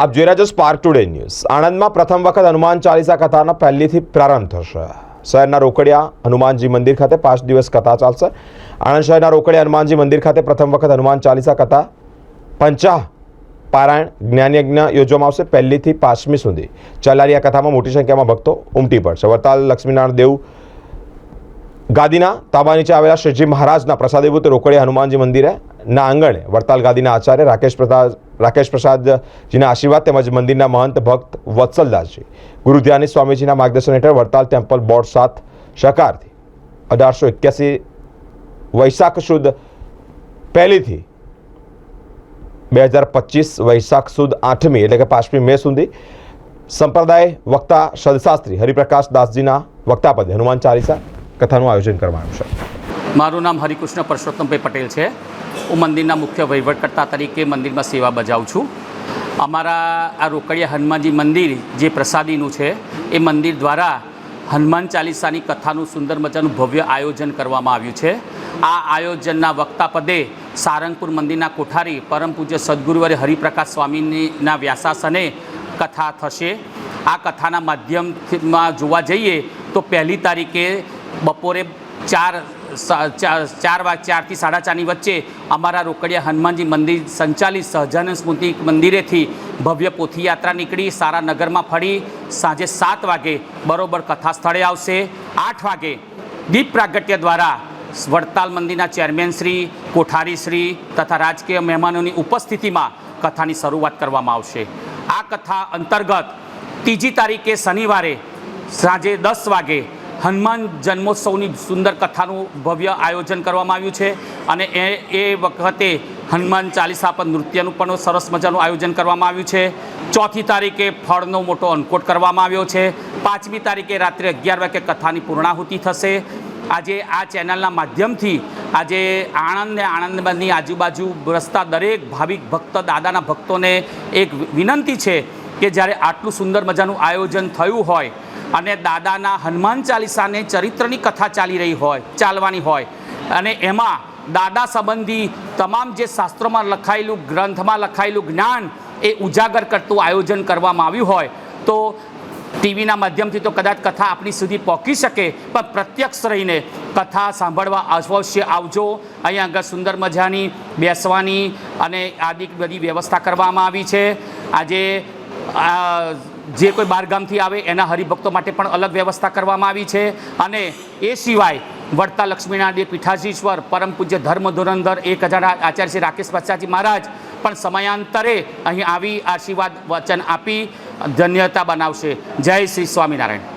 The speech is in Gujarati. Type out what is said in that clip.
આપ જોઈ રહ્યા છો સ્પાર્ક ટુડે ન્યૂઝ આણંદમાં પ્રથમ વખત હનુમાન ચાલીસા કથાના પહેલીથી પ્રારંભ થશે. શહેરના રોકડિયા હનુમાનજી મંદિર ખાતે પાંચ દિવસ કથા ચાલશે. આણંદ શહેરના રોકડિયા હનુમાનજી મંદિર ખાતે પ્રથમ વખત હનુમાન ચાલીસા કથા પંચાહ પારાયણ જ્ઞાનયજ્ઞ યોજવામાં આવશે પહેલીથી પાંચમી સુધી. ચાલનારી આ કથામાં મોટી સંખ્યામાં ભક્તો ઉમટી પડશે. વરતાલ, લક્ષ્મીનારાયણ દેવ ગાદીના તાબા નીચે આવેલા શ્રીજી મહારાજના પ્રસાદીભૂત રોકડે હનુમાનજી મંદિરે ના આંગણે વડતાલ ગાદીના આચાર્ય રાકેશ પ્રસાદ રાકેશ પ્રસાદજીના આશીર્વાદ તેમજ મંદિરના મહંત ભક્ત વત્સલદાસજી, ગુરુ ધ્યાની સ્વામીજીના માર્ગદર્શન હેઠળ વડતાલ ટેમ્પલ બોર્ડ સાત સહકારથી અઢારસો એક્યાસી વૈશાખ સુદ પહેલીથી બે હજાર પચીસ વૈશાખ સુદ આઠમી એટલે કે પાંચમી મે સુધી સંપ્રદાય વક્તા સદશાસ્ત્રી હરિપ્રકાશ દાસજીના વક્તાપદે હનુમાન ચાલીસા કથાનું આયોજન કરવામાં આવ્યું છે. મારું નામ હરિકૃષ્ણ પરસોત્તમભાઈ પટેલ છે. હું મંદિરના મુખ્ય વહીવટકર્તા તરીકે મંદિરમાં સેવા બજાવું છું. અમારા આ રોકડિયા હનુમાનજી મંદિર જે પ્રસાદીનું છે, એ મંદિર દ્વારા હનુમાન ચાલીસાની કથાનું સુંદર મજાનું ભવ્ય આયોજન કરવામાં આવ્યું છે. આ આયોજનના વક્તા પદે સારંગપુર મંદિરના કોઠારી પરમ પૂજ્ય સદગુરુવરે હરિપ્રકાશ સ્વામીના વ્યાસાસને કથા થશે. આ કથાના માધ્યમમાં જોવા જઈએ તો પહેલી તારીખે બપોરે ચાર ચાર વાગ ચારથી સાડા ચારની વચ્ચે અમારા રોકડિયા હનુમાનજી મંદિર સંચાલિત સહજાનંદ સ્મૃતિ મંદિરેથી ભવ્ય પોથીયાત્રા નીકળી. સારા નગરમાં ફરી સાંજે સાત વાગે બરોબર કથા સ્થળે આવશે. આઠ વાગે દીપ પ્રાગટ્ય દ્વારા વડતાલ મંદિરના ચેરમેન શ્રી, કોઠારી શ્રી તથા રાજકીય મહેમાનોની ઉપસ્થિતિમાં કથાની શરૂઆત કરવામાં આવશે. આ કથા અંતર્ગત ત્રીજી તારીખે શનિવારે સાંજે દસ વાગે હનુમાન જન્મોત્સવની સુંદર કથાનું ભવ્ય આયોજન કરવામાં આવ્યું છે અને એ એ વખતે હનુમાન ચાલીસા પર નૃત્યનું પણ સરસ મજાનું આયોજન કરવામાં આવ્યું છે. ચોથી તારીખે ફળનો મોટો અન્કોટ કરવામાં આવ્યો છે. પાંચમી તારીખે રાત્રે અગિયાર વાગે કથાની પૂર્ણાહુતિ થશે. આજે આ ચેનલના માધ્યમથી આજે આણંદ ને આણંદની આજુબાજુ રસ્તા દરેક ભાવિક ભક્ત, દાદાના ભક્તોને એક વિનંતી છે કે જ્યારે આટલું સુંદર મજાનું આયોજન થયું હોય અને દાદાના હનુમાન ચાલીસાને ચરિત્રની કથા ચાલી રહી હોય, ચાલવાની હોય. અને એમાં દાદા સંબંધી તમામ જે શાસ્ત્રોમાં લખાયેલું, ગ્રંથમાં લખાયેલું જ્ઞાન એ ઉજાગર કરતું આયોજન કરવામાં આવ્યું હોય, તો ટીવીના માધ્યમથી તો કદાચ કથા આપણી સુધી પહોંચી શકે, પણ પ્રત્યક્ષ રહીને કથા સાંભળવા અવશ્ય આવજો. અહીંયા આગળ સુંદર મજાની બેસવાની અને આદિ બધી વ્યવસ્થા કરવામાં આવી છે. આજે આ જે કોઈ બહારગામથી આવે એના હરિભક્તો માટે પણ અલગ વ્યવસ્થા કરવામાં આવી છે. અને એ સિવાય વડતા લક્ષ્મીનારાયણ પીઠાધીશ્વર, પરમ પૂજ્ય ધર્મ ધોરણધર એક હજાર આચાર્ય શ્રી રાકેશ પ્રસાદજી મહારાજ પણ સમયાંતરે અહીં આવી આશીર્વાદ વચન આપી ધન્યતા બનાવશે. જય શ્રી સ્વામિનારાયણ.